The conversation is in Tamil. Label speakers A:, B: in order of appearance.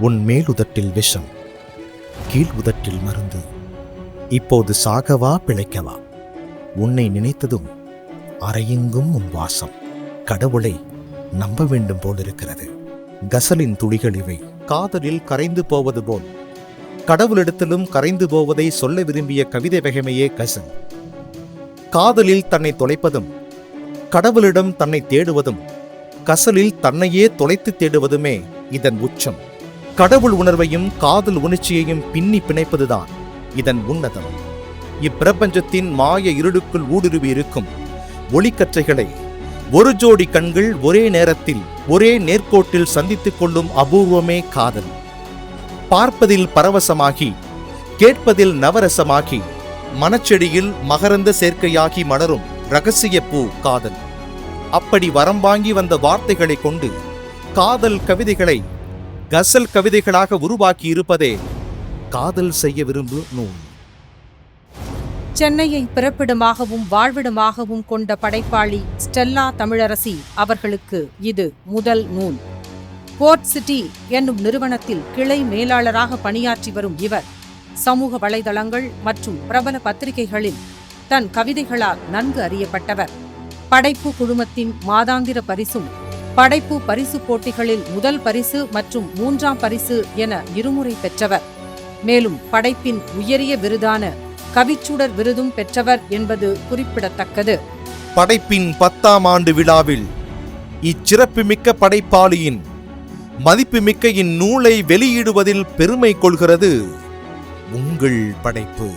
A: உன் மேலுதட்டில் விஷம் கீழ் உதட்டில் மருந்து. இப்போது சாகவா பிழைக்கவா? உன்னை நினைத்ததும் அறையெங்கும் உன் வாசம். கடவுளை நம்ப வேண்டும் போலிருக்கிறது. கசலின் துளிகள் இவை. காதலில் கரைந்து போவது போல் கடவுளிடத்திலும் கரைந்து போவதை சொல்ல விரும்பிய கவிதை வகைமையே கசல் காதலில் தன்னை தொலைப்பதும் கடவுளிடம் தன்னை தேடுவதும் கசலில் தன்னையே தொலைத்து தேடுவதுமே இதன் உச்சம். கடவுள் உணர்வையும் காதல் உணர்ச்சியையும் பின்னி பிணைப்பதுதான் இதன் உன்னதம். இப்பிரபஞ்சத்தின் மாய இருளுக்குள் ஊடுருவி இருக்கும் ஒளிக்கற்றைகளை ஒரு ஜோடி கண்கள் ஒரே நேரத்தில் ஒரே நேர்கோட்டில் சந்தித்துக் கொள்ளும் அபூர்வமே காதல். பார்ப்பதில் பரவசமாகி கேட்பதில் நவரசமாகி மனச்செடியில் மகரந்த சேர்க்கையாகி மலரும் ரகசிய பூ காதல். அப்படி வரம் வாங்கி வந்த வார்த்தைகளை கொண்டு காதல் கவிதைகளை கசல் கவிதைகளாக உருவாக்கி இருப்பதே காதல் செய்ய விரும்பும் நூல்.
B: சென்னையை பிறப்பிடமாகவும் வாழ்விடமாகவும் கொண்ட படைப்பாளி ஸ்டெல்லா தமிழரசி அவர்களுக்கு இது முதல் நூல். போர்ட் சிட்டி என்னும் நிறுவனத்தில் கிளை மேலாளராக பணியாற்றி வரும் இவர் சமூக வலைதளங்கள் மற்றும் பிரபல பத்திரிகைகளில் தன் கவிதைகளால் நன்கு அறியப்பட்டவர். படைப்பு குழுமத்தின் மாதாந்திர பரிசும் படைப்பு பரிசு போட்டிகளில் முதல் பரிசு மற்றும் மூன்றாம் பரிசு என இருமுறை பெற்றவர். மேலும் படைப்பின் உயரிய விருதான கவிச்சுடர் விருதும் பெற்றவர் என்பது குறிப்பிடத்தக்கது.
A: படைப்பின் பத்தாம் ஆண்டு விழாவில் இச்சிறப்புமிக்க படைப்பாளியின் மதிப்புமிக்க இந்நூலை வெளியிடுவதில் பெருமை கொள்கிறது. உங்கள் படைப்பு.